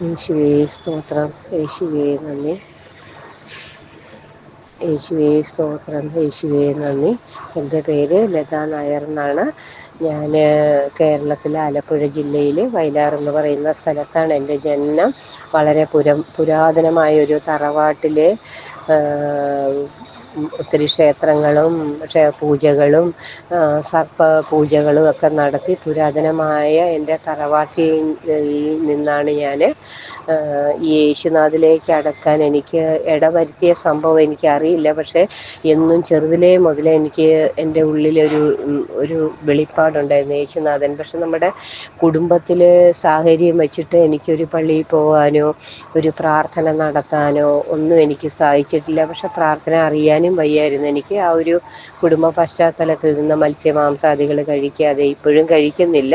യേശുവേ സ്തോത്രം. യേശുവേ നന്ദി. യേശുവേ സ്തോത്രം. യേശുവേ നന്ദി. എന്റെ പേര് ലതാ നായർ എന്നാണ് ഞാൻ കേരളത്തിലെ ആലപ്പുഴ ജില്ലയിൽ വയലാർ എന്ന് പറയുന്ന സ്ഥലത്താണ് എന്റെ ജനനം. വളരെ പുരം പുരാതനമായൊരു തറവാട്ടിൽ ഒത്തിരി ക്ഷേത്രങ്ങളും ക്ഷേ പൂജകളും സർപ്പ പൂജകളും ഒക്കെ നടത്തി പുരാതനമായ എന്റെ തറവാട്ടിൽ നിന്നാണ് ഞാൻ ഈ യേശുനാഥിലേക്ക് അടക്കാൻ എനിക്ക് ഇടവരുത്തിയ സംഭവം എനിക്കറിയില്ല. പക്ഷേ എന്നും ചെറുതിലേ മുതലേ എനിക്ക് എന്റെ ഉള്ളിലൊരു ഒരു വെളിപ്പാടുണ്ടായിരുന്നു യേശുനാഥൻ. പക്ഷെ നമ്മുടെ കുടുംബത്തിൽ സാഹചര്യം വെച്ചിട്ട് എനിക്കൊരു പള്ളിയിൽ പോകാനോ ഒരു പ്രാർത്ഥന നടത്താനോ ഒന്നും എനിക്ക് സാധിച്ചിട്ടില്ല. പക്ഷെ പ്രാർത്ഥന അറിയാനും വയ്യായിരുന്നു. എനിക്ക് ആ ഒരു കുടുംബ പശ്ചാത്തലത്തിൽ നിന്ന് മത്സ്യമാംസാദികൾ കഴിക്കാതെ ഇപ്പോഴും കഴിക്കുന്നില്ല.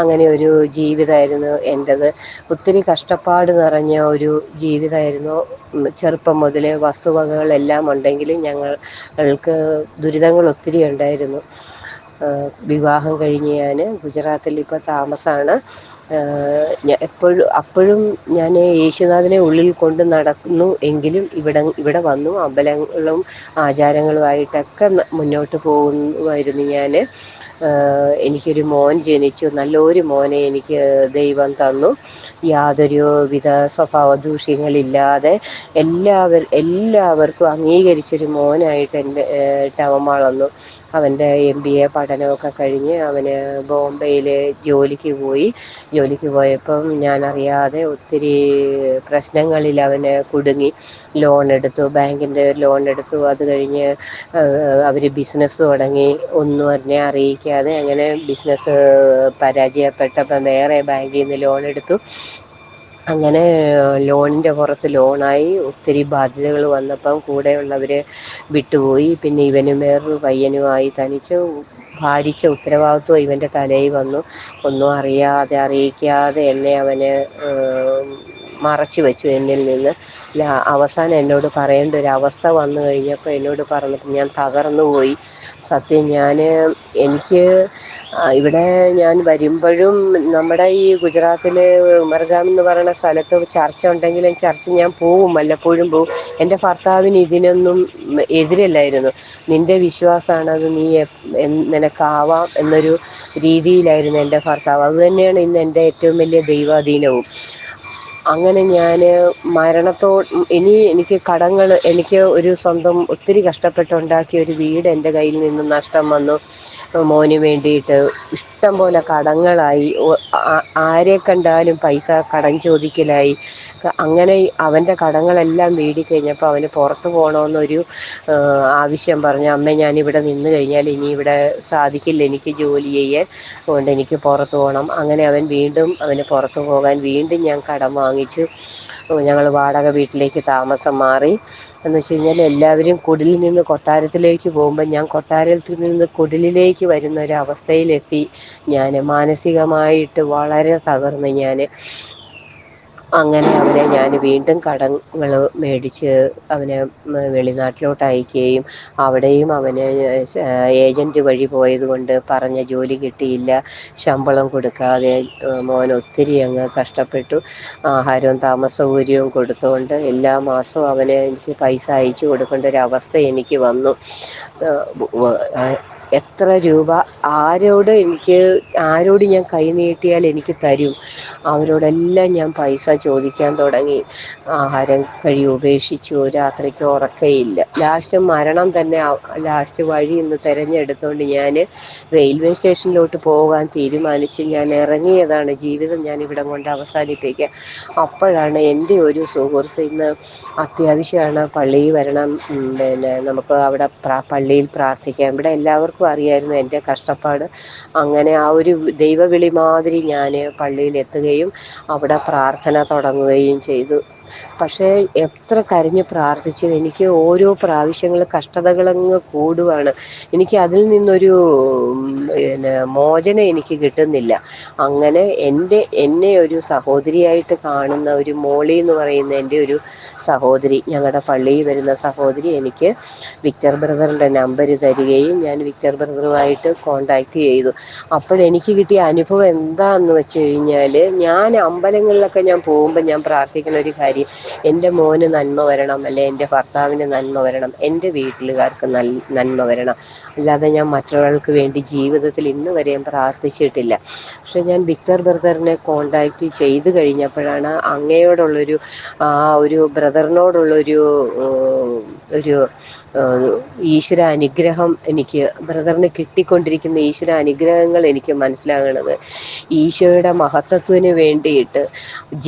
അങ്ങനെ ഒരു ജീവിതമായിരുന്നു എന്റെത് ഒത്തിരി കഷ്ടപ്പാട് നിറഞ്ഞ ഒരു ജീവിതമായിരുന്നു ചെറുപ്പം മുതലേ വസ്തുവകകളെല്ലാം ഉണ്ടെങ്കിലും ഞങ്ങൾക്ക് ദുരിതങ്ങൾ ഒത്തിരി ഉണ്ടായിരുന്നു. വിവാഹം കഴിഞ്ഞ് ഞാൻ ഗുജറാത്തിൽ ഇപ്പോൾ താമസമാണ് എപ്പോഴും അപ്പോഴും ഞാൻ യേശുനാഥനെ ഉള്ളിൽ കൊണ്ട് നടക്കുന്നു എങ്കിലും ഇവിടെ ഇവിടെ വന്നു അമ്പലങ്ങളും ആചാരങ്ങളുമായിട്ടൊക്കെ മുന്നോട്ട് പോകുമായിരുന്നു ഞാൻ എനിക്കൊരു മോൻ ജനിച്ചു. നല്ലൊരു മോനെ എനിക്ക് ദൈവം തന്നു. യാതൊരു വിധ സ്വഭാവ ദൂഷ്യങ്ങളില്ലാതെ എല്ലാവർ എല്ലാവർക്കും അംഗീകരിച്ചൊരു മോനായിട്ട് എന്റെ അവൻ വളർന്നു. അവന്റെ എം ബി എ പഠനമൊക്കെ കഴിഞ്ഞ് അവന് ബോംബെയിൽ ജോലിക്ക് പോയി. ജോലിക്ക് പോയപ്പം ഞാനറിയാതെ ഒത്തിരി പ്രശ്നങ്ങളിൽ അവന് കുടുങ്ങി. ലോൺ എടുത്തു ബാങ്കിന്റെ ലോൺ എടുത്തു. അത് കഴിഞ്ഞ് അവർ ബിസിനസ് തുടങ്ങി. ഒന്നും എന്നെ അറിയിക്കാതെ അങ്ങനെ ബിസിനസ് പരാജയപ്പെട്ടപ്പം വേറെ ബാങ്കിൽ നിന്ന് ലോൺ എടുത്തു. അങ്ങനെ ലോണിന്റെ പുറത്ത് ലോണായി ഒത്തിരി ബാധ്യതകൾ വന്നപ്പം കൂടെയുള്ളവർ വിട്ടുപോയി. പിന്നെ ഇവനും വേറൊരു പയ്യനുമായി തനിച്ച് ഭാരിച്ച ഉത്തരവാദിത്വം ഇവന്റെ തലയിൽ വന്നു. ഒന്നും അറിയാതെ അറിയിക്കാതെ എന്നെ അവന് മറച്ചു വെച്ചു എന്നിൽ നിന്ന്. അവസാനം എന്നോട് പറയേണ്ട ഒരു അവസ്ഥ വന്നു കഴിഞ്ഞപ്പോൾ എന്നോട് പറഞ്ഞപ്പോൾ ഞാൻ തകർന്നു പോയി. സത്യം ഞാൻ എനിക്ക് ഇവിടെ ഞാൻ വരുമ്പോഴും നമ്മുടെ ഈ ഗുജറാത്തിലെ ഉമർഗാം എന്ന് പറയുന്ന സ്ഥലത്ത് ചർച്ച ഉണ്ടെങ്കിലും ചർച്ച ഞാൻ പോവും വല്ലപ്പോഴും പോവും. എന്റെ ഭർത്താവിന് ഇതിനൊന്നും എതിരല്ലായിരുന്നു. നിന്റെ വിശ്വാസമാണത് നീ നിനക്കാവാം എന്നൊരു രീതിയിലായിരുന്നു എന്റെ ഭർത്താവ്. അതുതന്നെയാണ് ഇന്ന് എന്റെ ഏറ്റവും വലിയ ദൈവാധീനവും. അങ്ങനെ ഞാൻ മരണത്തോ ഇനി എനിക്ക് കടങ്ങൾ എനിക്ക് ഒരു സ്വന്തം ഒത്തിരി കഷ്ടപ്പെട്ടുണ്ടാക്കിയ ഒരു വീട് എന്റെ കയ്യിൽ നിന്ന് നഷ്ടം വന്നു. മോന് വേണ്ടിയിട്ട് ഇഷ്ടം പോലെ കടങ്ങളായി ആരെ കണ്ടാലും പൈസ കടം ചോദിക്കലായി. അങ്ങനെ അവന്റെ കടങ്ങളെല്ലാം വീടി കഴിഞ്ഞപ്പോൾ അവന് പുറത്ത് പോകണമെന്നൊരു ആവശ്യം പറഞ്ഞു. അമ്മ ഞാനിവിടെ നിന്ന് കഴിഞ്ഞാൽ ഇനി ഇവിടെ സാധിക്കില്ല. എനിക്ക് ജോലി ചെയ്യാൻ അതുകൊണ്ട് എനിക്ക് പുറത്ത് പോകണം. അങ്ങനെ അവൻ വീണ്ടും അവന് പുറത്തു പോകാൻ വീണ്ടും ഞാൻ കടം വാങ്ങിച്ചു. ഞങ്ങൾ വാടക വീട്ടിലേക്ക് താമസം മാറി. എന്ന് വെച്ച് കഴിഞ്ഞാൽ എല്ലാവരും കുടിലിൽ നിന്ന് കൊട്ടാരത്തിലേക്ക് പോകുമ്പോൾ ഞാൻ കൊട്ടാരത്തിൽ നിന്ന് കുടിലിലേക്ക് വരുന്ന ഒരു അവസ്ഥയിലെത്തി. ഞാൻ മാനസികമായിട്ട് വളരെ തകർന്ന് ഞാൻ അങ്ങനെ അവനെ ഞാൻ വീണ്ടും കടങ്ങൾ മേടിച്ച് അവനെ വെളിനാട്ടിലോട്ട് അയക്കുകയും അവിടെയും അവന് ഏജന്റ് വഴി പോയതുകൊണ്ട് പറഞ്ഞ ജോലി കിട്ടിയില്ല ശമ്പളം കൊടുക്കാതെ മോൻ ഒത്തിരി അങ്ങ് കഷ്ടപ്പെട്ടു ആഹാരവും താമസ സൗകര്യവും കൊടുത്തുകൊണ്ട് എല്ലാ മാസവും അവന് എനിക്ക് പൈസ അയച്ചു കൊടുക്കേണ്ട ഒരു അവസ്ഥ എനിക്ക് വന്നു. എത്ര രൂപ? ആരോട് എനിക്ക് ആരോട് ഞാൻ കൈ നീട്ടിയാൽ എനിക്ക് തരും? അവരോടെല്ലാം ഞാൻ പൈസ ചോദിക്കാൻ തുടങ്ങി. ആഹാരം കഴി ഉപേക്ഷിച്ചു. രാത്രിക്ക് ഉറക്കയില്ല. ലാസ്റ്റ് മരണം തന്നെ ലാസ്റ്റ് വഴി ഇന്ന് തിരഞ്ഞെടുത്തുകൊണ്ട് ഞാൻ റെയിൽവേ സ്റ്റേഷനിലോട്ട് പോകാൻ തീരുമാനിച്ച് ഞാൻ ഇറങ്ങിയതാണ്. ജീവിതം ഞാൻ ഇവിടെ കൊണ്ട് അവസാനിപ്പിക്കുക അപ്പോഴാണ് എന്റെ ഒരു സുഹൃത്ത് ഇന്ന് അത്യാവശ്യമാണ് പള്ളിയിൽ വരണം. പിന്നെ നമുക്ക് അവിടെ പള്ളിയിൽ പ്രാർത്ഥിക്കാം. ഇവിടെ എല്ലാവർക്കും അറിയായിരുന്നു എന്റെ കഷ്ടപ്പാട്. അങ്ങനെ ആ ഒരു ദൈവവിളി മാതിരി ഞാൻ പള്ളിയിൽ എത്തുകയും അവിടെ പ്രാർത്ഥന തുടങ്ങുകയും ചെയ്തു. പക്ഷേ എത്ര കരഞ്ഞ് പ്രാർത്ഥിച്ചും എനിക്ക് ഓരോ പ്രാവശ്യങ്ങൾ കഷ്ടതകളങ്ങ് കൂടുവാണ്. എനിക്ക് അതിൽ നിന്നൊരു പിന്നെ മോചനം എനിക്ക് കിട്ടുന്നില്ല. അങ്ങനെ എന്റെ എന്നെ ഒരു സഹോദരിയായിട്ട് കാണുന്ന ഒരു മോളി എന്ന് പറയുന്ന എന്റെ ഒരു സഹോദരി ഞങ്ങളുടെ പള്ളിയിൽ വരുന്ന സഹോദരി എനിക്ക് വിക്ടർ ബ്രദറിന്റെ നമ്പർ തരികയും ഞാൻ വിക്ടർ ബ്രദറുമായിട്ട് കോണ്ടാക്ട് ചെയ്തു. അപ്പോഴെനിക്ക് കിട്ടിയ അനുഭവം എന്താണെന്ന് വെച്ച് കഴിഞ്ഞാൽ ഞാൻ അമ്പലങ്ങളിലൊക്കെ ഞാൻ പോകുമ്പോൾ ഞാൻ പ്രാർത്ഥിക്കുന്ന ഒരു കാര്യം എന്റെ മോന് നന്മ വരണം അല്ലെ എന്റെ ഭർത്താവിന് നന്മ വരണം എന്റെ വീട്ടിലുകാർക്ക് നന്മ വരണം. അല്ലാതെ ഞാൻ മറ്റൊരാൾക്ക് വേണ്ടി ജീവിതത്തിൽ ഇന്ന് വരെയും പ്രാർത്ഥിച്ചിട്ടില്ല. പക്ഷെ ഞാൻ വിക്ടർ ബ്രദറിനെ കോണ്ടാക്ട് ചെയ്ത് കഴിഞ്ഞപ്പോഴാണ് അങ്ങയോടുള്ളൊരു ആ ഒരു ബ്രദറിനോടുള്ളൊരു ഒരു ഈശ്വര അനുഗ്രഹം എനിക്ക് ബ്രദറിന് കിട്ടിക്കൊണ്ടിരിക്കുന്ന ഈശ്വര അനുഗ്രഹങ്ങൾ എനിക്ക് മനസ്സിലാകുന്നത് ഈശോയുടെ മഹത്വത്തിന് വേണ്ടിയിട്ട്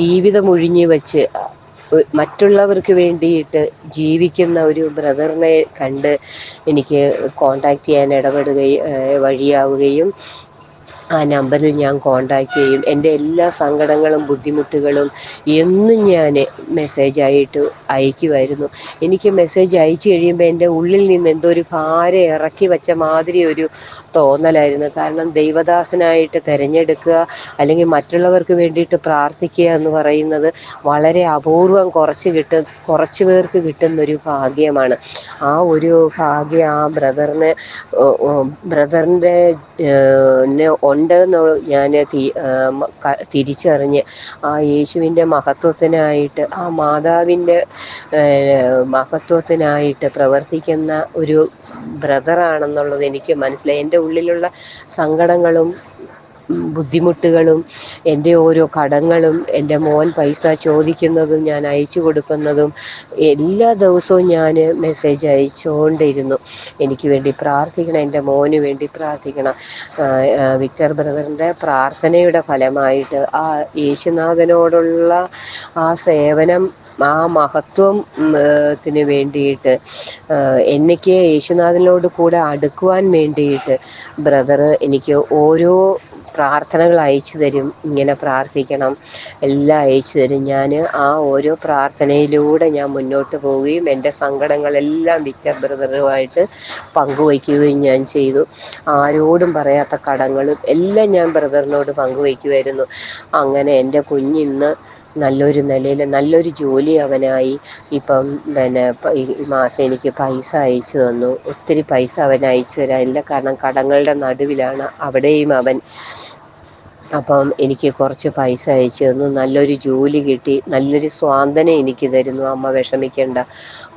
ജീവിതം ഒഴിഞ്ഞു വെച്ച് മറ്റുള്ളവർക്ക് വേണ്ടിയിട്ട് ജീവിക്കുന്ന ഒരു ബ്രദറിനെ കണ്ട് എനിക്ക് കോണ്ടാക്ട് ചെയ്യാൻ ഇടപെടുകയും വഴിയാവുകയും ആ നമ്പറിൽ ഞാൻ കോണ്ടാക്ട് ചെയ്യും. എന്റെ എല്ലാ സങ്കടങ്ങളും ബുദ്ധിമുട്ടുകളും എന്നും ഞാൻ മെസ്സേജായിട്ട് അയക്കുമായിരുന്നു എനിക്ക് മെസ്സേജ് അയച്ചു കഴിയുമ്പോൾ എന്റെ ഉള്ളിൽ നിന്ന് എന്തോ ഒരു ഭാരം ഇറക്കി വെച്ച മാതിരി ഒരു തോന്നലായിരുന്നു. കാരണം ദൈവദാസനായിട്ട് തിരഞ്ഞെടുക്കുക അല്ലെങ്കിൽ മറ്റുള്ളവർക്ക് വേണ്ടിയിട്ട് പ്രാർത്ഥിക്കുക എന്ന് പറയുന്നത് വളരെ അപൂർവം കുറച്ച് കിട്ടും കുറച്ച് പേർക്ക് കിട്ടുന്നൊരു ഭാഗ്യമാണ്. ആ ഒരു ഭാഗ്യം ആ ബ്രദറിന് ബ്രദറിന്റെ ഉണ്ടെന്ന് ഞാൻ തിരിച്ചറിഞ്ഞ് ആ യേശുവിന്റെ മഹത്വത്തിനായിട്ട് ആ മാതാവിന്റെ മഹത്വത്തിനായിട്ട് പ്രവർത്തിക്കുന്ന ഒരു ബ്രദറാണെന്നുള്ളത് എനിക്ക് മനസ്സിലായി. എന്റെ ഉള്ളിലുള്ള സങ്കടങ്ങളും ബുദ്ധിമുട്ടുകളും എന്റെ ഓരോ കടങ്ങളും എന്റെ മോൻ പൈസ ചോദിക്കുന്നതും ഞാൻ അയച്ചു കൊടുക്കുന്നതും എല്ലാ ദിവസവും ഞാൻ മെസ്സേജ് അയച്ചുകൊണ്ടിരുന്നു. എനിക്ക് വേണ്ടി പ്രാർത്ഥിക്കണം എന്റെ മോന് വേണ്ടി പ്രാർത്ഥിക്കണം. വിക്ടർ ബ്രദറിന്റെ പ്രാർത്ഥനയുടെ ഫലമായിട്ട് ആ യേശുനാഥനോടുള്ള ആ സേവനം ആ മഹത്വം ത്തിന് വേണ്ടിയിട്ട് എനിക്ക് യേശുനാഥനോട് കൂടെ അടുക്കുവാൻ വേണ്ടിയിട്ട് ബ്രദർ എനിക്ക് ഓരോ പ്രാർത്ഥനകൾ അയച്ചു തരും ഇങ്ങനെ പ്രാർത്ഥിക്കണം എല്ലാം അയച്ചു തരും. ഞാൻ ആ ഓരോ പ്രാർത്ഥനയിലൂടെ ഞാൻ മുന്നോട്ട് പോവുകയും എന്റെ സങ്കടങ്ങളെല്ലാം വിക്ടർ ബ്രദറുമായിട്ട് പങ്കുവയ്ക്കുകയും ഞാൻ ചെയ്തു. ആരോടും പറയാത്ത കടങ്ങളും എല്ലാം ഞാൻ ബ്രദറിനോട് പങ്കുവയ്ക്കുമായിരുന്നു. അങ്ങനെ എന്റെ കുഞ്ഞിന്ന് നല്ലൊരു നിലയിൽ നല്ലൊരു ജോലി അവനായി ഇപ്പം പിന്നെ ഈ മാസം എനിക്ക് പൈസ അയച്ചു തന്നു. ഒത്തിരി പൈസ അവൻ അയച്ചു തരാനില്ല കാരണം കടങ്ങളുടെ നടുവിലാണ് അവിടെയും അവൻ അപ്പം എനിക്ക് കുറച്ച് പൈസ അയച്ചു തന്നു. നല്ലൊരു ജോലി കിട്ടി. നല്ലൊരു സ്വാന്തനം എനിക്ക് തരുന്നു. അമ്മ വിഷമിക്കേണ്ട.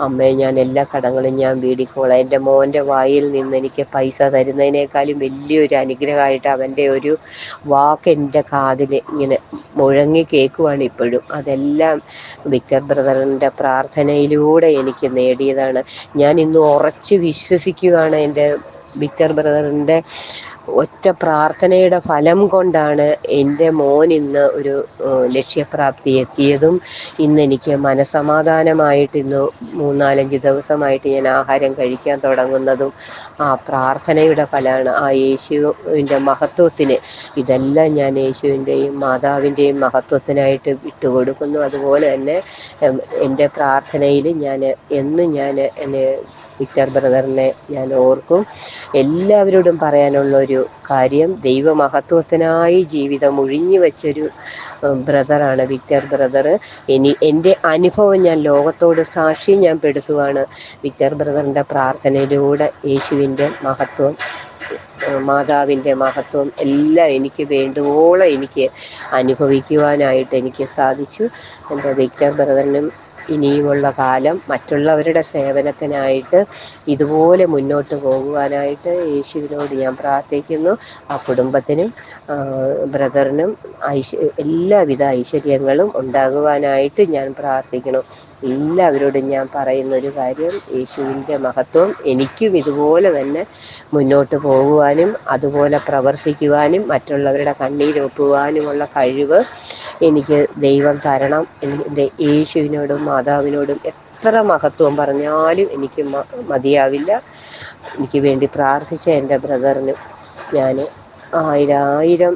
അമ്മയെ ഞാൻ എല്ലാ കടങ്ങളും ഞാൻ വീടിക്കോളാം എന്റെ മോന്റെ വായിൽ നിന്ന് എനിക്ക് പൈസ തരുന്നതിനേക്കാളും വലിയൊരു അനുഗ്രഹമായിട്ട് അവന്റെ ഒരു വാക്ക് എന്റെ കാതിൽ ഇങ്ങനെ മുഴങ്ങി കേൾക്കുവാണ് ഇപ്പോഴും. അതെല്ലാം വിക്ടർ ബ്രദറിന്റെ പ്രാർത്ഥനയിലൂടെ എനിക്ക് നേടിയതാണ്. ഞാൻ ഇന്ന് ഉറച്ച് വിശ്വസിക്കുകയാണ് എന്റെ വിക്ടർ ബ്രദറിന്റെ ഒറ്റ പ്രാർത്ഥനയുടെ ഫലം കൊണ്ടാണ് എന്റെ മോൻ ഇന്ന് ഒരു ലക്ഷ്യപ്രാപ്തി എത്തിയതും ഇന്ന് എനിക്ക് മനസമാധാനമായിട്ട് ഇന്ന് മൂന്നാലഞ്ച് ദിവസമായിട്ട് ഞാൻ ആഹാരം കഴിക്കാൻ തുടങ്ങുന്നതും ആ പ്രാർത്ഥനയുടെ ഫലമാണ്. ആ യേശുവിന്റെ മഹത്വത്തിന് ഇതെല്ലാം ഞാൻ യേശുവിന്റെയും മാതാവിന്റെയും മഹത്വത്തിനായിട്ട് വിട്ടുകൊടുക്കുന്നു അതുപോലെ തന്നെ എന്റെ പ്രാർത്ഥനയിൽ ഞാൻ എന്നും ഞാൻ എന്നെ വിക്ടർ ബ്രദറിനെ ഞാൻ ഓർക്കും. എല്ലാവരോടും പറയാനുള്ള ഒരു കാര്യം ദൈവമഹത്വത്തിനായി ജീവിതം ഒഴിഞ്ഞു വെച്ചൊരു ബ്രദറാണ് വിക്ടർ ബ്രദർ. ഇനി എന്റെ അനുഭവം ഞാൻ ലോകത്തോട് സാക്ഷി ഞാൻ പെടുത്തുവാണ് വിക്ടർ ബ്രദറിന്റെ പ്രാർത്ഥനയിലൂടെ യേശുവിന്റെ മഹത്വം മാതാവിന്റെ മഹത്വം എല്ലാം എനിക്ക് വേണ്ടുവോളം എനിക്ക് അനുഭവിക്കുവാനായിട്ട് എനിക്ക് സാധിച്ചു. എന്റെ വിക്ടർ ബ്രദറിനും ഇനിയുമുള്ള കാലം മറ്റുള്ളവരുടെ സേവനത്തിനായിട്ട് ഇതുപോലെ മുന്നോട്ട് പോകുവാനായിട്ട് യേശുവിനോട് ഞാൻ പ്രാർത്ഥിക്കുന്നു. ആ കുടുംബത്തിനും ബ്രദറിനും ഐശ്വ എല്ലാവിധ ഐശ്വര്യങ്ങളും ഉണ്ടാകുവാനായിട്ട് ഞാൻ പ്രാർത്ഥിക്കണം എല്ലാവരോടും ഞാൻ പറയുന്ന ഒരു കാര്യം യേശുവിന്റെ മഹത്വം എനിക്കും ഇതുപോലെ തന്നെ മുന്നോട്ട് പോകുവാനും അതുപോലെ പ്രവർത്തിക്കുവാനും മറ്റുള്ളവരുടെ കണ്ണീരൊപ്പുവാനുമുള്ള കഴിവ് എനിക്ക് ദൈവം തരണം. എന്റെ യേശുവിനോടും മാതാവിനോടും എത്ര മഹത്വം പറഞ്ഞാലും എനിക്ക് മതിയാവില്ല. എനിക്ക് വേണ്ടി പ്രാർത്ഥിച്ച എന്റെ ബ്രദറിനും ഞാൻ ആയിരായിരം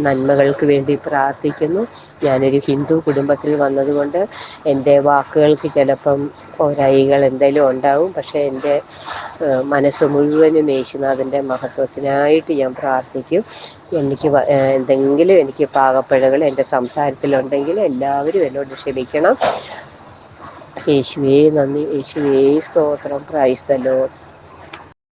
നന്മകൾക്ക് വേണ്ടി പ്രാർത്ഥിക്കുന്നു. ഞാനൊരു ഹിന്ദു കുടുംബത്തിൽ വന്നതുകൊണ്ട് എന്റെ വാക്കുകൾക്ക് ചിലപ്പം പോരായികൾ എന്തെങ്കിലും ഉണ്ടാവും. പക്ഷേ എന്റെ മനസ്സ് മുഴുവനും യേശുനാഥന്റെ മഹത്വത്തിനായിട്ട് ഞാൻ പ്രാർത്ഥിക്കും. എനിക്ക് എന്തെങ്കിലും എനിക്ക് പാകപ്പിഴകൾ എന്റെ സംസാരത്തിലുണ്ടെങ്കിൽ എല്ലാവരും എന്നോട് ക്ഷമിക്കണം. യേശുവേ നന്ദി. യേശുവേ സ്തോത്രം. Praise the